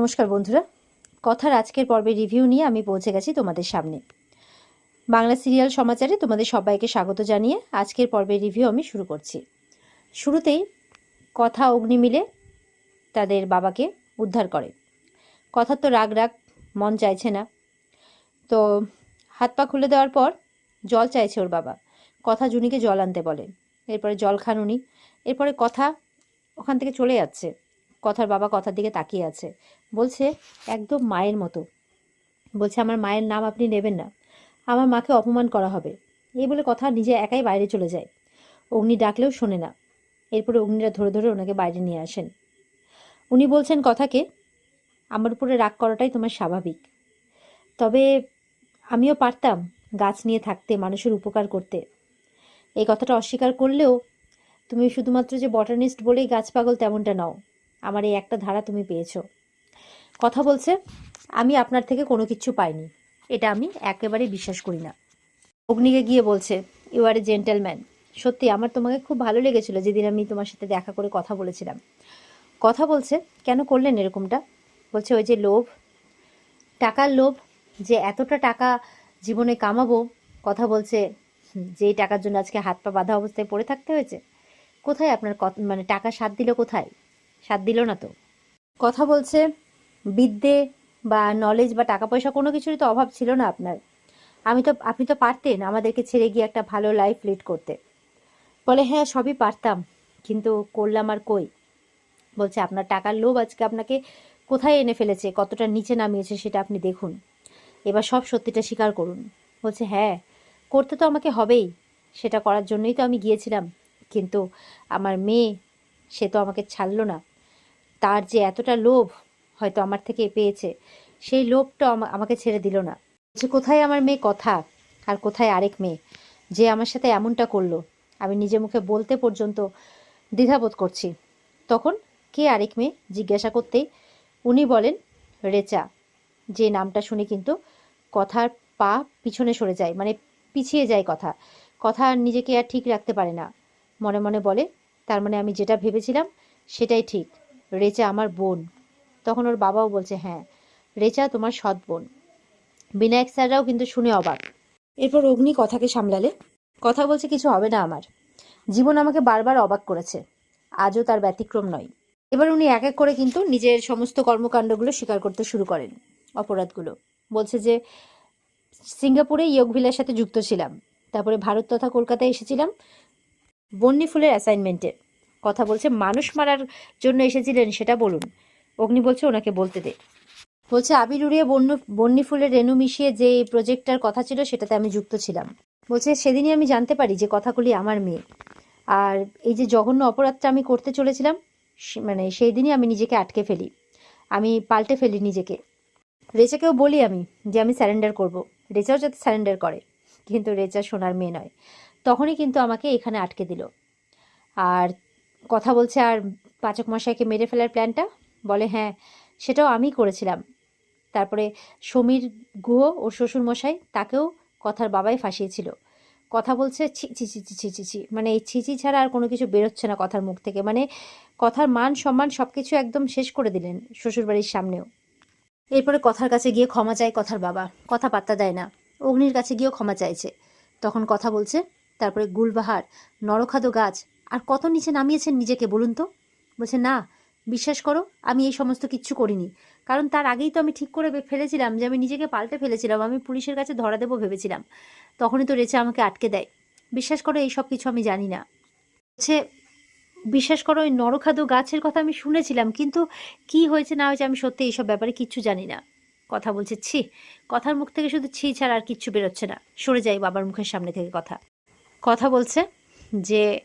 নমস্কার বন্ধুরা। কথার আজকের পর্বের রিভিউ নিয়ে আমি পৌঁছে গেছি তোমাদের সামনে। বাংলা সিরিয়াল সমাচারে তোমাদের সবাইকে স্বাগত জানিয়ে আজকের পর্বের রিভিউ আমি শুরু করছি। শুরুতেই কথা অগ্নি মিলে তাদের বাবাকে উদ্ধার করে। কথার তো রাগ রাগ, মন চাইছে না। তো হাত পা খুলে দেওয়ার পর জল চাইছে ওর বাবা। কথা জুনিকে জল আনতে বলে। এরপরে জল খান উনি। এরপরে কথা ওখান থেকে চলে যাচ্ছে। কথার বাবা কথার দিকে তাকিয়ে আছে। বলছে, একদম মায়ের মতো। বলছে, আমার মায়ের নাম আপনি নেবেন না। আমার মাকে অপমান করা হবে। এই বলে কথা নিজে একাই বাইরে চলে যায়। অগ্নি ডাকলেও শোনে না। এরপরে অগ্নিরা ধরে ধরে ওনাকে বাইরে নিয়ে আসেন। উনি বলছেন কথাকে, আমার উপরে রাগ করাটাই তোমার স্বাভাবিক। তবে আমিও পারতাম গাছ নিয়ে থাকতে, মানুষের উপকার করতে। এই কথাটা অস্বীকার করলেও তুমি শুধুমাত্র যে বটানিস্ট বলেই গাছ পাগল তেমনটা নাও। আমার এই একটা ধারা তুমি পেয়েছ। কথা বলছে, আমি আপনার থেকে কোনো কিছু পাইনি। এটা আমি একেবারে বিশ্বাস করি না। অগ্নিকে গিয়ে বলছে ইউ আর এ জেন্টেলম্যান সত্যি, আমার তোমাকে খুব ভালো লেগেছিল যেদিন আমি তোমার সাথে দেখা করে কথা বলেছিলাম। কথা বলছে, কেন করলেন এরকমটা? বলছে, ওই যে লোভ। টাকার লোভ, যে এতটা টাকা জীবনে কামাবো। কথা বলছে যেই টাকার জন্য আজকে হাত পা বাঁধা অবস্থায় পড়ে থাকতে হয়েছে। কোথায় আপনার মানে টাকা সাথ দিল কোথায়? সাথ দিল না তো। কথা বলছে, বিদ্যে বা নলেজ বা টাকা পয়সা কোনো কিছুরই তো অভাব ছিল না আপনার। আমি তো, আপনি তো পারতেন আমাদেরকে ছেড়ে গিয়ে একটা ভালো লাইফ লিড করতে। বলে হ্যাঁ সবই পারতাম, কিন্তু করলাম আর কই? বলছে, আপনার টাকার লোভ আজকে আপনাকে কোথায় এনে ফেলেছে? কতটা নিচে নামিয়েছে সেটা আপনি দেখুন। এবার সব সত্যিটা স্বীকার করুন। বলছে হ্যাঁ করতে তো আমাকে হবেই, সেটা করার জন্যই তো আমি গিয়েছিলাম। কিন্তু আমার মেয়ে, সে তো আমাকে ছাড়লো না। তার যে এতটা লোভ হয়তো আমার থেকে পেয়েছে, সেই লোভটা আমা- আমাকে ছেড়ে দিল না। যে কোথায় আমার মেয়ে কথা? আর কোথায় আরেক মেয়ে? যে আমার সাথে এমনটা করল, আমি নিজে মুখে বলতে পর্যন্ত দ্বিধাবোধ করছি। তখন কে আরেক মেয়ে জিজ্ঞাসা করতেই উনি বলেন, রেচা। যে নামটা শুনে কিন্তু কথার পা পিছনে সরে যায় মানে পিছিয়ে যায় কথা। কথা নিজেকে আর ঠিক রাখতে পারে না। মনে মনে বলে, তার মানে আমি যেটা ভেবেছিলাম সেটাই ঠিক। রেচা আমার বোন। তখন ওর বাবাও বলছে হ্যাঁ রেচা তোমার সৎ বোন। বিনায়ক স্যাররাও কিন্তু শুনে অবাক। এরপর অগ্নি কথাকে সামলালে, কথা বলছে কিছু হবে না আমার। জীবন আমাকে বারবার অবাক করেছে। আজও তার ব্যতিক্রম নয়। এবার উনি এক এক করে কিন্তু নিজের সমস্ত কর্মকাণ্ডগুলো স্বীকার করতে শুরু করেন অপরাধগুলো। বলছে যে, সিঙ্গাপুরে ইয়োগভিলের সাথে যুক্ত ছিলাম। তারপরে ভারত তথা কলকাতায় এসেছিলাম বন্নি ফুলের অ্যাসাইনমেন্টে কথা বলছে, মানুষ মারার জন্য এসেছিলেন, সেটা বলুন। অগ্নি বলছে, ওনাকে বলতে দে। বলছে, আবির উড়িয়ে বন্য বন্নি ফুলের রেণু মিশিয়ে যে এই প্রজেক্টটার কথা ছিল, সেটাতে আমি যুক্ত ছিলাম। বলছে, সেদিনই আমি জানতে পারি যে কথাগুলি আমার মেয়ে। আর এই যে জঘন্য অপরাধটা আমি করতে চলেছিলাম মানে সেই দিনই আমি নিজেকে আটকে ফেলি। আমি পাল্টে ফেলি নিজেকে। রেচাকেও বলি আমি যে আমি স্যারেন্ডার করব। রেচাও যাতে স্যারেন্ডার করে, কিন্তু রেচা সোনার মেয়ে নয়। তখনই কিন্তু আমাকে এখানে আটকে দিল। আর কথা বলছে আর পাচক মশাইকে মেরে ফেলার প্ল্যানটা? বলে হ্যাঁ সেটাও আমি করেছিলাম। তারপরে সমীর গুহ ও শ্বশুর মশাই তাকেও কথার বাবাই ফাঁসিয়েছিল। কথা বলছে, ছি ছি ছি ছি ছি ছি মানে এই ছিচি ছাড়া আর কোনো কিছু বেরোচ্ছে না কথার মুখ থেকে। মানে কথার মান, সম্মান সব কিছু একদম শেষ করে দিলেন শ্বশুরবাড়ির সামনেও। এরপরে কথার কাছে গিয়ে ক্ষমা চায় কথার বাবা। কথা পাত্তা দেয় না। অগ্নির কাছে গিয়েও ক্ষমা চাইছে। তখন কথা বলছে, তারপরে গুলবাহার, নরখাদ গাছ আর কত নিচে নামিয়েছেন নিজেকে বলুন তো? বলছে, না, বিশ্বাস করো, আমি এই সমস্ত কিচ্ছু করিনি। কারণ তার আগেই তো আমি ঠিক করে ফেলেছিলাম যে আমি নিজেকে পাল্টে ফেলেছিলাম, আমি পুলিশের কাছে ধরা দেবো ভেবেছিলাম। তখনই তো রেচা আমাকে আটকে দেয়। বিশ্বাস করো, এই সব কিছু আমি জানি না। হচ্ছে বিশ্বাস করো, ওই নরখাদো গাছের কথা আমি শুনেছিলাম, কিন্তু কি হয়েছে না হয়েছে আমি সত্যি এইসব ব্যাপারে কিচ্ছু জানি না। কথা বলছে, ছি, কথার মুখ থেকে শুধু ছি ছাড়া আর কিচ্ছু বেরোচ্ছে না। সরে যাই বাবার মুখের সামনে থেকে কথা। কথা বলছে যে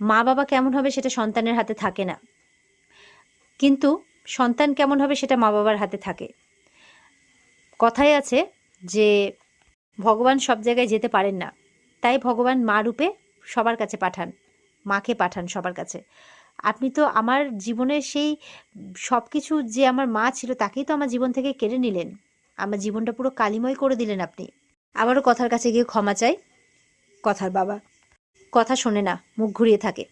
মা বাবা কেমন হবে সেটা সন্তানের হাতে থাকে না। কিন্তু সন্তান কেমন হবে সেটা মা বাবার হাতে থাকে। কথাই আছে যে, ভগবান সব জায়গায় যেতে পারেন না। তাই ভগবান মা রূপে সবার কাছে পাঠান, মাকে পাঠান সবার কাছে। আপনি তো আমার জীবনের সেই সব কিছু যে আমার মা ছিল, তাকেই তো আমার জীবন থেকে কেড়ে নিলেন। আমার জীবনটা পুরো কালিময় করে দিলেন আপনি। আবারও কথার কাছে গিয়ে ক্ষমা চাই। কথার বাবা। কথা শোনে না, মুখ ঘুরিয়ে থাকে।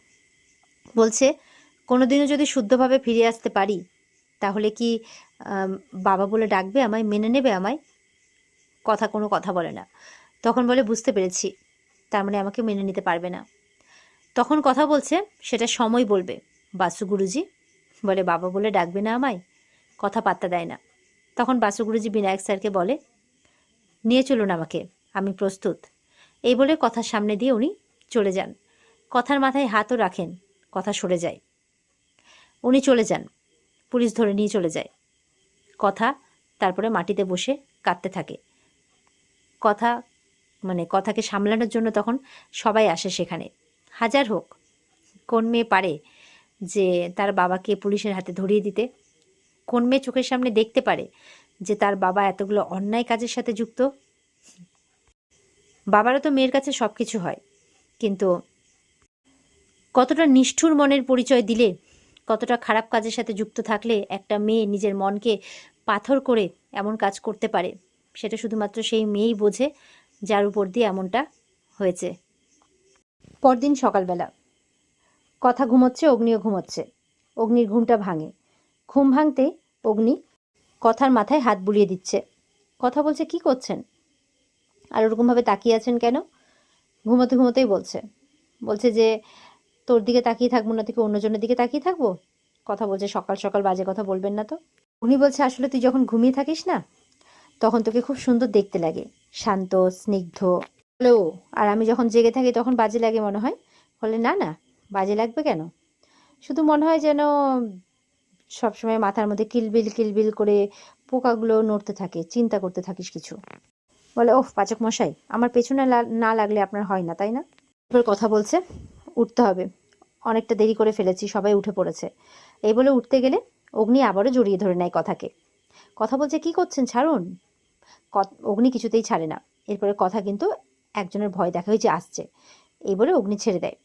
বলছে, কোনোদিনও যদি শুদ্ধভাবে ফিরে আসতে পারি, তাহলে কি বাবা বলে ডাকবে আমায়, মেনে নেবে আমায়? কথা কোনো কথা বলে না। তখন বলে, বুঝতে পেরেছি, তার মানে আমাকে মেনে নিতে পারবে না। তখন কথা বলছে, সেটা সময় বলবে, বাসু গুরুজি। বলে, বাবা বলে ডাকবে না আমায়, কথা পাত্তা দেয় না। তখন বাসু গুরুজি বিনায়ক স্যারকে বলে, নিয়ে চলুন আমাকে, আমি প্রস্তুত। এই বলে কথার সামনে দিয়ে উনি চলে যান। কথার মাথায় হাতও রাখেন, কথা সরে যায়। উনি চলে যান, পুলিশ ধরে নিয়ে চলে যায়। কথা তারপরে মাটিতে বসে কাঁদতে থাকে। কথা মানে কথাকে সামলানোর জন্য তখন সবাই আসে সেখানে। হাজার হোক, কোন মেয়ে পারে যে তার বাবাকে পুলিশের হাতে ধরিয়ে দিতে? কোন মেয়ে চোখের সামনে দেখতে পারে যে তার বাবা এতগুলো অন্যায় কাজের সাথে যুক্ত? বাবারও তো মেয়ের কাছে সব কিছু হয়। কিন্তু কতটা নিষ্ঠুর মনের পরিচয় দিলে, কতটা খারাপ কাজের সাথে যুক্ত থাকলে একটা মেয়ে নিজের মনকে পাথর করে এমন কাজ করতে পারে? সেটা শুধুমাত্র সেই মেয়েই বোঝে যার উপর দিয়ে এমনটা হয়েছে। পরদিন সকালবেলা কথা ঘুমোচ্ছে, অগ্নিও ঘুমোচ্ছে। অগ্নির ঘুমটা ভাঙে। ঘুম ভাঙতে অগ্নি কথার মাথায় হাত বুলিয়ে দিচ্ছে। কথা বলছে, কি করছেন? আর ওরকমভাবে তাকিয়ে আছেন কেন? ঘুমোতে ঘুমোতেই বলছে। বলছে যে, তোর দিকে তাকিয়ে থাকব না থেকে অন্যজনের দিকে তাকিয়ে থাকব? কথা বলছে, সকাল সকাল বাজে কথা বলবেন না তো। উনি বলছে, আসলে তুই যখন ঘুমিয়ে থাকিস না, তখন তোকে খুব সুন্দর দেখতে লাগে। শান্ত, স্নিগ্ধ। হ্যালো আর আমি যখন জেগে থাকি তখন বাজে লাগে মনে হয়? বলে, না না, বাজে লাগবে কেন? শুধু মনে হয় যেন সবসময় মাথার মধ্যে কিলবিল কিলবিল করে পোকাগুলো নড়তে থাকে, চিন্তা করতে থাকিস কিছু। বলে ওহ পাচক মশাই, আমার পেছনে না লাগলে আপনার হয় না, তাই না? এবার কথা বলছে, উঠতে হবে। অনেকটা দেরি করে ফেলেছি, সবাই উঠে পড়েছে। এই বলে উঠতে গেলে অগ্নি আবারও জড়িয়ে ধরে নেয় কথাকে। কথা বলছে, কি করছেন? ছাড়ুন। অগ্নি কিছুতেই ছাড়ে না। এরপরে কথা কিন্তু একজনের ভয় দেখা হয়েছে, আসছে। এই বলে অগ্নি ছেড়ে দেয়।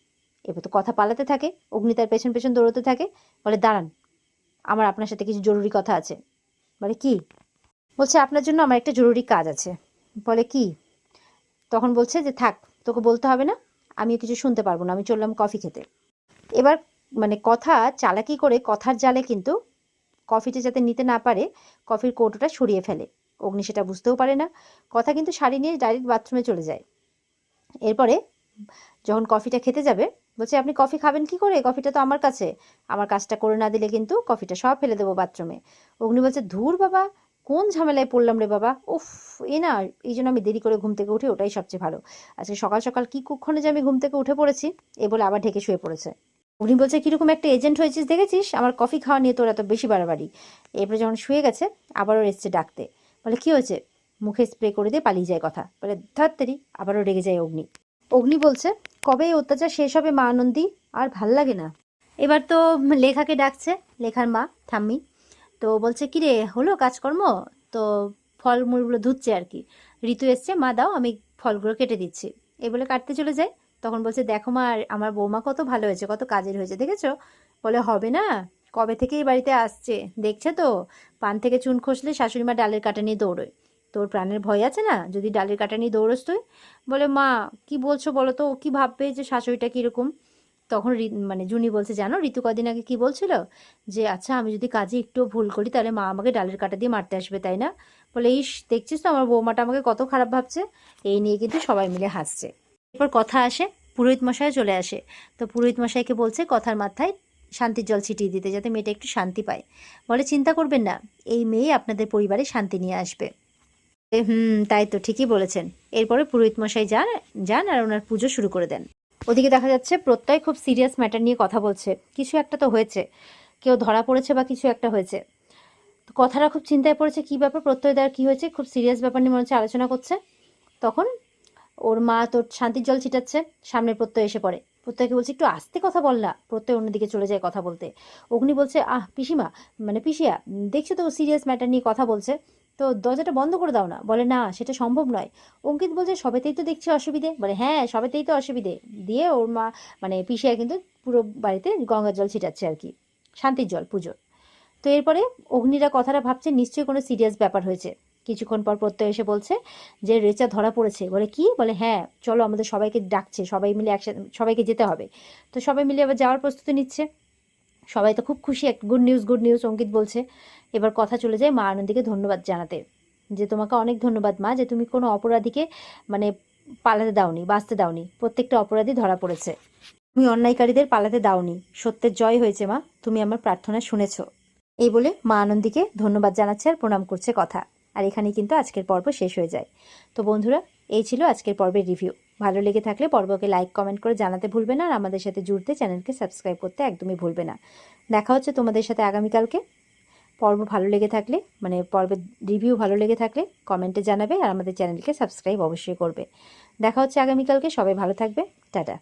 এবার তো কথা পালাতে থাকে, অগ্নি তার পেছন পেছন দৌড়তে থাকে, বলে, দাঁড়ান, আমার আপনার সাথে কিছু জরুরি কথা আছে। বলে, কি? বলছে, আপনার জন্য আমার একটা জরুরি কাজ আছে। বলে কি? তখন বলছে যে, থাক, তোকে বলতে হবে না, আমিও কিছু শুনতে পারব না, আমি চললাম কফি খেতে। এবার মানে কথা চালাকি করে কথার জালে কিন্তু কফিটা যাতে নিতে না পারে, কফির কৌটোটা সরিয়ে ফেলে। অগ্নি সেটা বুঝতেও পারে না। কথা কিন্তু শাড়ি নিয়ে ডাইরেক্ট বাথরুমে চলে যায়। এরপরে যখন কফিটা খেতে যাবে, বলছে, আপনি কফি খাবেন কি করে? কফিটা তো আমার কাছে। আমার কাজটা করে না দিলে কিন্তু কফিটা সব ফেলে দেবো বাথরুমে। অগ্নি বলছে, ধুর বাবা কোন ঝামেলায় পড়লাম রে বাবা? উফ, এ না, এই জন্য আমি দেরি করে ঘুম থেকে উঠে, ওটাই সবচেয়ে ভালো। আজকে সকাল সকাল কি কুক্ষণে যে আমি ঘুম থেকে উঠে পড়েছি, এ বলে আবার ঢেকে শুয়ে পড়েছে। উনি বলছে, কীরকম একটা এজেন্ট হয়েছিস, দেখেছিস? আমার কফি খাওয়া নিয়ে তোর এত বেশি বাড়াবাড়ি। এরপরে যখন শুয়ে গেছে, আবারও এসছে ডাকতে। বলে, কি হয়েছে? মুখে স্প্রে করে দিয়ে পালিয়ে যায় কথা। বলে ধাত্তারি আবারও রেগে যায় অগ্নি। অগ্নি বলছে, কবে এই অত্যাচার শেষ হবে মা আনন্দী? আর ভালো লাগে না। এবার তো লেখাকে ডাকছে, লেখার মা, ঠাম্মি। তো বলছে কি রে হলো কাজকর্ম? তো ফলমূলগুলো ধুচ্ছে আর কি। ঋতু এসছে, মা, দাও, আমি ফলগুলো কেটে দিচ্ছি। এই বলে কাটতে চলে যায়। তখন বলছে, দেখো মা আমার বৌমা কত ভালো হয়েছে, কত কাজের হয়েছে, দেখেছ? বলে, হবে না, কবে থেকে এই বাড়িতে আসছে, দেখছে তো? পান থেকে চুন খসলে শাশুড়ি মা ডালের কাটা নিয়ে দৌড়োয়। তোর প্রাণের ভয় আছে না? যদি ডালের কাটা নিয়ে দৌড়োস তুই? বলে, মা, কি বলছো বলো তো? ও কি ভাববে যে শাশুড়িটা কীরকম? তখন মানে জুনি বলছে, জানো, ঋতু কদিন আগে কি বলছিল? যে আচ্ছা আমি যদি কাজে একটু ভুল করি, তাহলে মা আমাকে ডালের কাটা দিয়ে মারতে আসবে, তাই না? বলে, ইস, দেখছিস তো, আমার বৌমাটা আমাকে কত খারাপ ভাবছে? এই নিয়ে কিন্তু সবাই মিলে হাসছে। এরপর কথা আসে, পুরোহিত মশাই চলে আসে। তো পুরোহিত মশাইকে বলছে, কথার মাথায় শান্তির জল ছিটিয়ে দিতে, যাতে মেয়েটা একটু শান্তি পায়। বলে, চিন্তা করবেন না, এই মেয়ে আপনাদের পরিবারে শান্তি নিয়ে আসবে। হুম, তাই তো, ঠিকই বলেছেন। এরপরে পুরোহিত মশাই যান যান আর ওনার পুজো শুরু করে দেন। ওদিকে দেখা যাচ্ছে প্রত্যয় খুব সিরিয়াস ম্যাটার নিয়ে কথা বলছে। কিছু একটা তো হয়েছে। কেউ ধরা পড়েছে বা কিছু একটা হয়েছে। তো কথাটা খুব চিন্তায় পড়েছে, কি ব্যাপার প্রত্যয় দেওয়ার কী হয়েছে? খুব সিরিয়াস ব্যাপার নিয়ে মনে হচ্ছে আলোচনা করছে। তখন ওর মা তোর শান্তির জল ছিটাচ্ছে, সামনে প্রত্যয় এসে পড়ে। প্রত্যয়কে বলছে, একটু আস্তে কথা বল না। প্রত্যয় অন্যদিকে চলে যায় কথা বলতে। অগ্নি বলছে, আহ, পিসিমা মানে পিসিয়া, দেখছ তো সিরিয়াস ম্যাটার নিয়ে কথা বলছে। তো দরজাটা বন্ধ করে দাও না। বলে, না, সেটা সম্ভব নয়। অঙ্কিত বলছে, সবেতেই তো দেখছি অসুবিধে। বলে হ্যাঁ সবেতেই তো অসুবিধে। দিয়ে ওর মা মানে পিসিয়া কিন্তু পুরো বাড়িতে গঙ্গার জল ছিটাচ্ছে আর কি। শান্তির জল, পুজোর। তো এরপরে অগ্নিরা কথাটা ভাবছে, নিশ্চয়ই কোনো সিরিয়াস ব্যাপার হয়েছে। কিছুক্ষণ পর প্রত্যয় এসে বলছে যে, রেচা ধরা পড়েছে। বলে, কি? বলে হ্যাঁ চলো আমাদের সবাইকে ডাকছে। সবাই মিলে একসাথে, সবাইকে যেতে হবে। তো সবাই মিলে আবার যাওয়ার প্রস্তুতি নিচ্ছে। সবাই তো খুব খুশি। এক good news good news Ankit বলছে। এবার কথা চলে যায় মা আনন্দীকে ধন্যবাদ জানাতে। যে তোমাকে অনেক ধন্যবাদ মা, যে তুমি কোনো অপরাধীকে মানে পালাতে দাওনি, বাঁচতে দাওনি। প্রত্যেকটা অপরাধী ধরা পড়েছে। তুমি অন্যায়কারীদের পালাতে দাওনি। সত্যের জয় হয়েছে মা, তুমি আমার প্রার্থনা শুনেছ। এই বলে মা আনন্দীকে ধন্যবাদ জানাচ্ছে আর প্রণাম করছে কথা। আর এখানেই কিন্তু আজকের পর্ব শেষ হয়ে যায়। তো বন্ধুরা এই ছিল আজকের পর্বের রিভিউ ভালো লেগে থাকলে পর্বকে লাইক কমেন্ট করে জানাতে ভুলবে না আর আমাদের সাথে জুড়তে চ্যানেলকে সাবস্ক্রাইব করতে একদমই ভুলবে না। দেখা হচ্ছে তোমাদের সাথে আগামীকালকে। পর্ব ভালো লেগে থাকলে মানে পর্বের রিভিউ ভালো লেগে থাকলে কমেন্টে জানাবে আর আমাদের চ্যানেলকে সাবস্ক্রাইব অবশ্যই করবে। দেখা হচ্ছে আগামীকালকে, সবাই ভালো থাকবে। টাটা।